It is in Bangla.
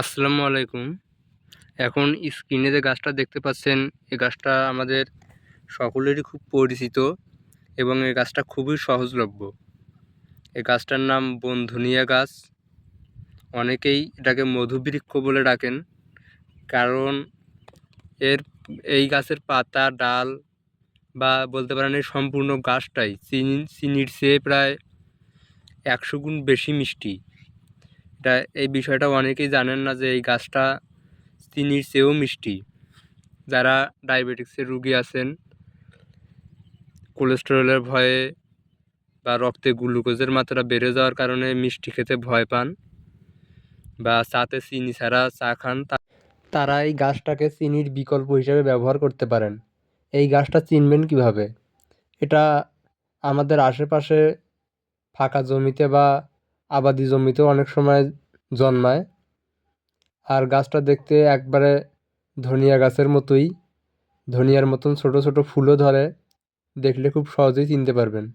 আসসালামু আলাইকুম। এখন স্ক্রিনে যে গাছটা দেখতে পাচ্ছেন এই গাছটা আমাদের সকলেরই খুব পরিচিত এবং এই গাছটা খুবই সহজলভ্য। এই গাছটার নাম বনধুনিয়া গাছ। অনেকেই এটাকে মধুবৃক্ষ বলে ডাকেন, কারণ এর, এই গাছের পাতা, ডাল বা বলতে পারেন এই সম্পূর্ণ গাছটাই চিনি, চিনির চেয়ে প্রায় একশো গুণ বেশি মিষ্টি। এটা এই বিষয়টা অনেকেই জানেন না যে এই গাছটা চিনির চেয়েও মিষ্টি। যারা ডায়াবেটিক্সের রুগী আছেন, কোলেস্টেরলের ভয়ে বা রক্তে গ্লুকোজের মাত্রা বেড়ে যাওয়ার কারণে মিষ্টি খেতে ভয় পান বা চাতে চিনি ছাড়া চা খান তারা এই গাছটাকে চিনির বিকল্প হিসেবে ব্যবহার করতে পারেন। এই গাছটা চিনবেন কীভাবে? এটা আমাদের আশেপাশে ফাঁকা জমিতে বা আবাদি জমিতেও অনেক সময় জন্মায়। আর গাছটা দেখতে একবারে ধনিয়া গাছের মতোই, ধনিয়ার মতন ছোট ছোট ফুলও ধরে। দেখলে খুব সহজেই চিনতে পারবেন।